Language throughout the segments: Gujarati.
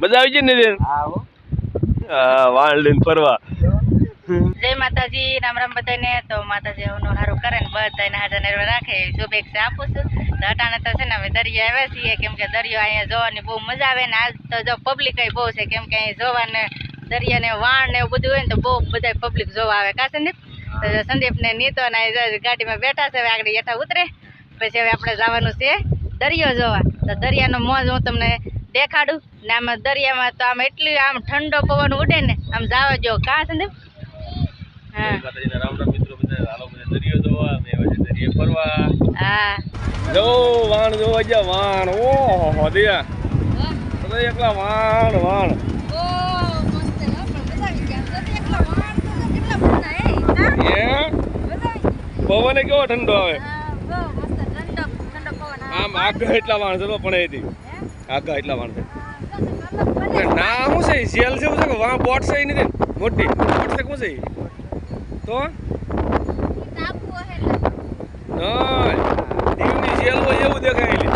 મજા આવી છે ને બેન? હા વાણ લઈને ફરવા. જય માતાજી રામ રામ બધાને. તો માતાજી એનું સારું કરે ને બધાને હાજર નરવા રાખે એવી શુભેચ્છા આપું છું. તો અટાણે તો છે ને અમે દરિયા આવ્યા છીએ કેમ કે દરિયો અહીંયા જોવાની બહુ મજા આવે ને આજ તો જો પબ્લિક બહુ છે કેમ કે અહીં જોવાને દરિયાને વાણ ને એવું બધું હોય ને તો બહુ બધા પબ્લિક જોવા આવે. કા સંદીપ? તો જો સંદીપને નીતો ને ગાડીમાં બેઠા છે હવે આગળ હેઠા ઉતરે. પછી હવે આપણે જવાનું છે દરિયો જોવા. તો દરિયાનો મોજ હું તમને દેખાડું. ને આમાં દરિયામાં તો આમ એટલી આમ ઠંડો પવન ઉડે ને આમ જાવ જો કા સંદીપ હા. માતાજીના રામ રામ મિત્રો બધા હાલો બધા દરિયો જોવા અમે આવ્યા છે દરિયે ફરવા હા જો વાણ જોવા ગયા વાણ ઓહો દિયા એકલા વાણ વાણ પવન કેવો ઠંડો આવે? આમ આગળ એટલા માણસો પણ પણ એથી. આગળ એટલા માણસો ના શું છે જેલ છે શું છે બોટ છે નહીં નથી? મોટી. બોટ છે શું છે તો? દીવની જેલ હોય એવું દેખાય એલી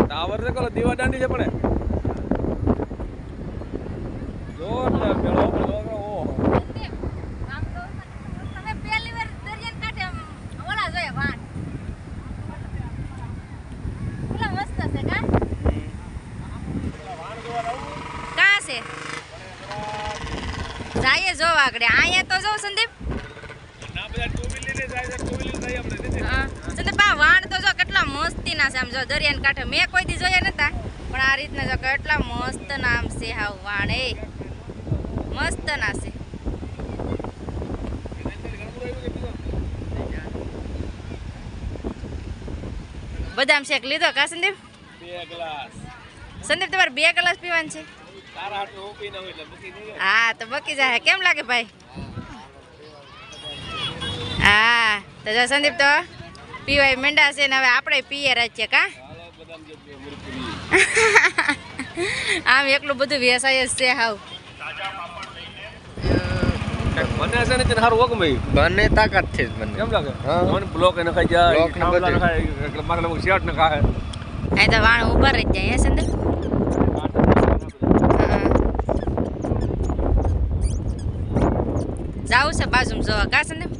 ટાવર છે કલો દીવા દાંડી છે પણ જો એટલે પેલો પેલો ઓહો કા છે જાય જો આગળ. અહીંયા તો જો સંદીપ. સંદીપ આ વાણ તો જો કેટલા મસ્તી ના છે આમ જો દરિયાને કાંઠે. મેં કોઈ દી જોયા નતા પણ આ રીતના જો કેટલા મસ્ત નામ છે હાવ વાણ એ. મસ્ત ના છે. બદામ શેક લીધો કા સંદીપ? બે ગ્લાસ. સંદીપ તમારે બે ગ્લાસ પીવાનું છે? હું તો બકી જાય કેમ લાગે ભાઈ? હા તો જો સંદીપ તો પીવાય મેંડા છે ને હવે આપણે પીએ રાજ્ય કા. આમ એકલું બધું વ્યસાય જ છે હાવ. મને છે ને તેને હારું વગમ બંને તાકાત છે બંને. કેમ લાગે? મને બ્લોક એને ખાઈ જાય બ્લોક ને બધું. મારે લોકો શર્ટ ને ખાય અહીં તો વાણ ઊભા રહી જાય હે સંદીપ જાવું જોવા કા સંદીપ?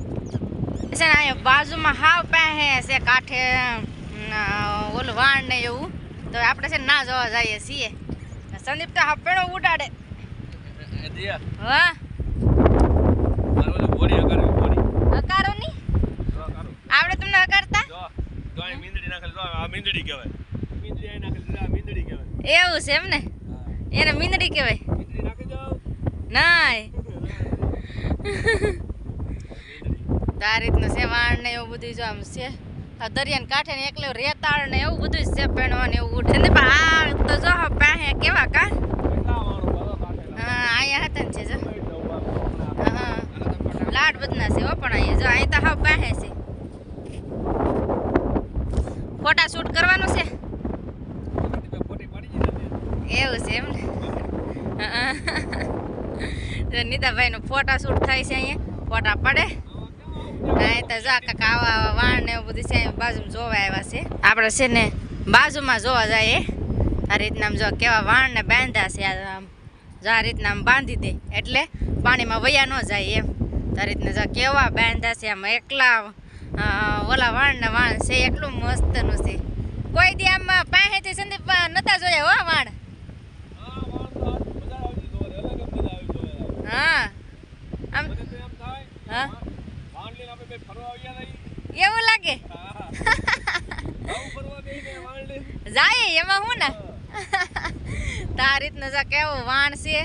છે ને અહીંયા બાજુમાં હાવ પાસે છે કાંઠે ઓલું વાણ ને એવું. તો આપણે છે ને જોવા જઈએ છીએ. સંદીપ તો હપેણો ઉડાડે. હા. હકારો ની? જો. આવડે તમને હકારતા? જો, જો જો જો. એવું છે એમ ને? એને મીંદડી કહેવાય. મીંદડી નાખી દો. નાય. તો આ રીતનું છે, વાણ ને એવું બધું જો આમ છે. આ કાંઠે ને એકલું રેતાળ ને એવું બધું છે, પેણવાનું એવું ઉઠે ને આ તો જો પાસે કેવા કા. હા, અહીંયા હતા ને છે, જો. હા લાડ બધના છે, હો, પણ અહીંયા જો, અહીં તો હાવ પાસે છે. ફોટા શૂટ કરવાનું છે. એવું છે એમ ને? નીતાભાઈ નો ફોટા શૂટ થાય છે અહીંયા. ફોટા પડે. તો જા કાકા આવા વાણ ને એવું બધું છે બાજુમાં જોવા આવ્યા છે. આપણે છે ને બાજુમાં જોવા જાય આ રીતના જો કેવા વાણ ને બાંધ્યા છે આમ જો આ રીતના આમ બાંધી દે. એટલે પાણીમાં વયા ન જાય એમ. આ રીતના જો કેવા બાંધ્યા છે આમ એકલા ઓલા વાણ ને વાણ છે એટલું મસ્તનું છે. કોઈ દી આમ પાસેથી સંદીપ નતા જોયા હો વાણ? હા, આમ હા વાણ લઈને આપણે બે ફરવા આવ્યા નહીં. એવું લાગે. જાય એમાં હું ને? તો આ રીતનું જો કેવું વાણ છે.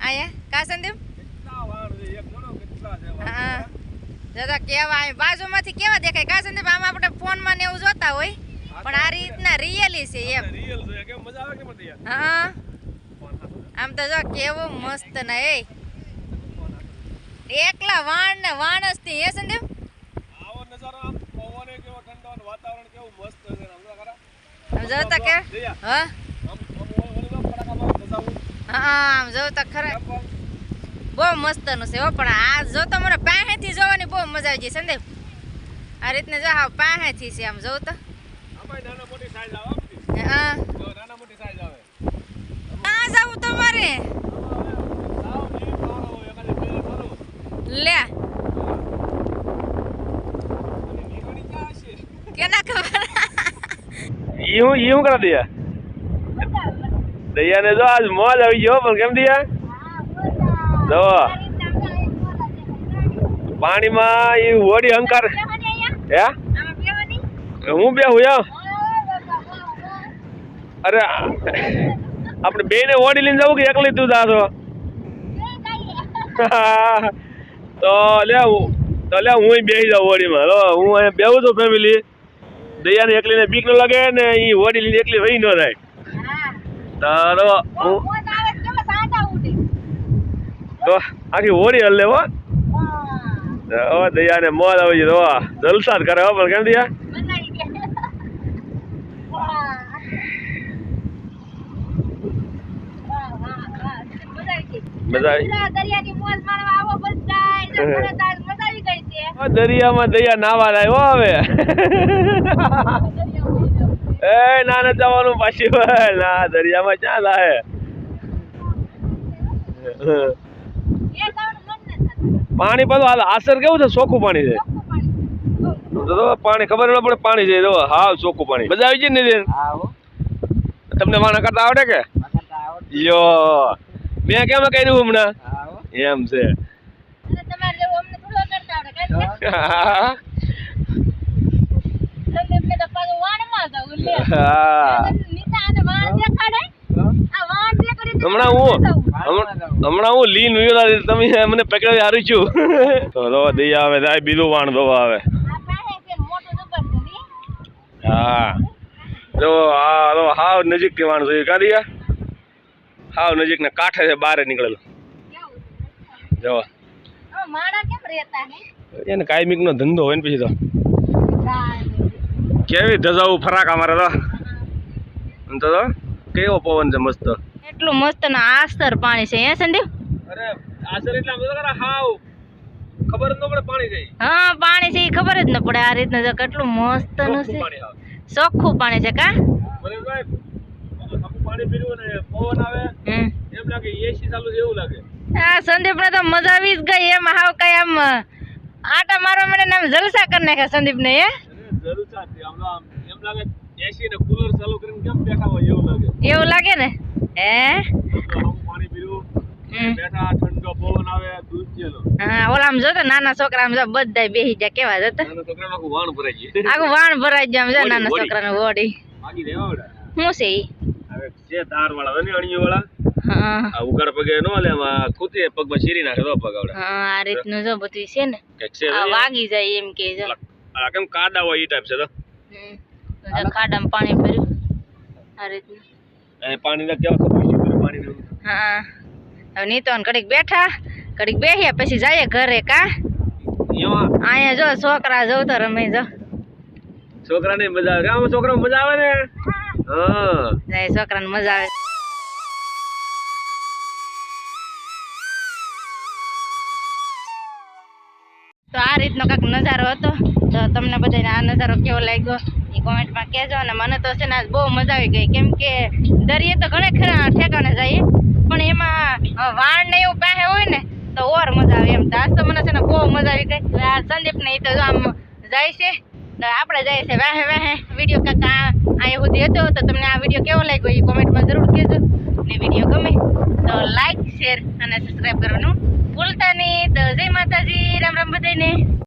અહીંયા કા સંદીપ? હા. દાદા કેવા બાજુમાંથી કેવા દેખાય? કા સંદીપ આમ આપણે ફોનમાં ને એવું જોતા હોય? પણ આ રીતના રિયલી છે એમ? હા. આમ તો જો કેવો મસ્ત ને એ. એકલા વાણ ને વાણ જ થી હે સંદીપ આવો નજારો આમ પવન કેવો ઠંડો અને વાતાવરણ કેવું મસ્ત છે ને હમણાં ખરા? આમ જોતા કે હા. આમ ઓલો- ફટાકા માં નજારો. હા આમ જોતા ખરા. બહુ મસ્ત મસ્તનું છે હો પણ આ જો તો મને પાસેથી જોવાની બહુ મજા આવી જાય સંદીપ આ રીતને જો હા પાસેથી છે આમ જોઉં તો નાના મોટી સાઈઝ આવે હા. તો નાના મોટી સાઈઝ આવે. ક્યાં જવું તમારે સાવ deep વાળો હોય, એકાદી બે ભરો. લે? કેના ખબર? ઈ હું ઈ હું કરા દિયા? દૈયાને જો આજ મોજ આવી ગયો પણ કેમ દિયા? જો. પાણીમાં ઈ હોડી હંકાર હે? હું બે હું અરે આપણે બે ને હોડી લઈને જવું કે એકલી તું જાશો? તો અલ્યા તો અલ્યા હું બેસી જાઉં હોડીમાં હલો હું અહીંયા બેહું છું ફેમિલી દૈયાને એકલીને બીક ન લાગે ને એ હોડી એકલી વહી ન થાય તો હું તો આખી હોડી હલ લેવો ઓ દયાને મોજ આવી જતો જલસા જ કરે હો પણ કેમ દયા? મજા આવી દરિયાની મોજ માણવા આવો બધાય દરિયામાં દરિયા નાવા લાય હો હવે. એ ના ના જવાનું પાછી. ના દરિયામાં ક્યાં લાવે? પાણી પાછું હાલ આસર કેવું છે? ચોખ્ખું પાણી છે. પાણી તો તો પાણી ખબર ન પડે પાણી છે. હા ચોખ્ખું પાણી. મજા આવી જાય ને તમને વાણા કરતા આવડે કે? યો મેં કેમ કર્યું હમણાં? એમ છે. હમણાં હું હમણાં હું લીન વિયોલા તમે મને પકડાવી હારું છું. તો દઈ આવે જાય બીજું વાણ દવા આવે. હા. જો હા લો હાવ નજીક કે વાણ જોયું કાઢી હાવ નજીક ને કાંઠે છે બહાર નીકળેલો. જો. માણા કેમ રહેતા એને કાયમિક નો ધંધો હોય ને પછી તો. કેવી ધજાવું ફરાક અમારે તો? તો કેવો પવન છે મસ્ત. એટલું મસ્ત ને આસ્તર પાણી છે હે સંદીપ? અરે આસર એટલે આમ તો હાવ. ખબર ન પડે પાણી જાય હા પાણી છે ખબર જ ન પડે આ રીતનું જો કેટલું મસ્તનું છે. પાણી ચોખ્ખું પાણી છે કા? પાણી પીવું ને પવન આવે. એમ લાગે એસી ચાલુ છે એવું લાગે. આ સંદીપ ને તો મજા આવી જ ગઈ એમ હાવ કઈ આમ આટા મારવા મને નામ જલસા કરી નાખ્યા સંદીપ ને એમ લાગે એસી ને કુલર ચાલુ કરીને કેમ બેઠા હોય એવું લાગે એવું લાગે ને? હે? પાણી પીવું બેઠા ઠંડો પવન આવે દૂધ જેલો હા ઓલા આમ નાના છોકરા આમ જો બેહી જાય કેવા જતા? નાના આખું વાણ ભરાઈ ગયું. આખું વાણ ભરાઈ જાય આમ જો નાના છોકરા છોકરાનું બોડી. માગી દેવા છે ઈ? હવે છે તાર વાળા ને અણીઓ વાળા હા આ ઉગાડ પગે નો લે કૂતી પગમાં શીરી નાખે તો પગ આવડે. હા આ રીતનું જો બધું છે ને. આ વાગી જાય એમ કે જો. આ કેમ કાડા હોય ઈ ટાઈપ છે તો? હમ. ખાડામાં પાણી ભર્યું. આ રીતનું. એ પાણી ના કેવા ખબર છે પાણી હા. હવે નીતો ને ઘડીક બેઠા કડીક બેહ્યા પછી જાય ઘરે કા? અહીંયા જો છોકરા જવ તો રમે જો. છોકરાને મજા આવે. આમાં છોકરા મજા આવે ને? હા. છોકરાને મજા આવે. તો આ રીતનો કાંઈક નજારો હતો. તો તમને બધાને આ નજારો કેવો લાગ્યો એ કોમેન્ટમાં કહેજો અને મને તો છે ને આજ બહુ મજા આવી ગઈ. કેમ કે દરિયે તો ઘણે ખરા ઠેકાણે જઈએ પણ એમાં વાણ ને એવું પાસે હોય ને, તો ઓર મજા આવે એમ. તો આજ તો મને છે ને બહુ મજા આવી ગઈ. આ સંદીપ ને એ તો આમ જાય છે. આપણે જાય છે વાહે વાહે. વીડિયો કાંક આ સુધી હતો તો તમને આ વીડિયો કેવો લાગ્યો એ કોમેન્ટમાં જરૂર કહેજો. ને વીડિયો ગમે તો લાઈક શેર અને સબસ્ક્રાઈબ કરવાનું ભૂલતા નહીં. તો જય માતાજી, રામ રામ બધાને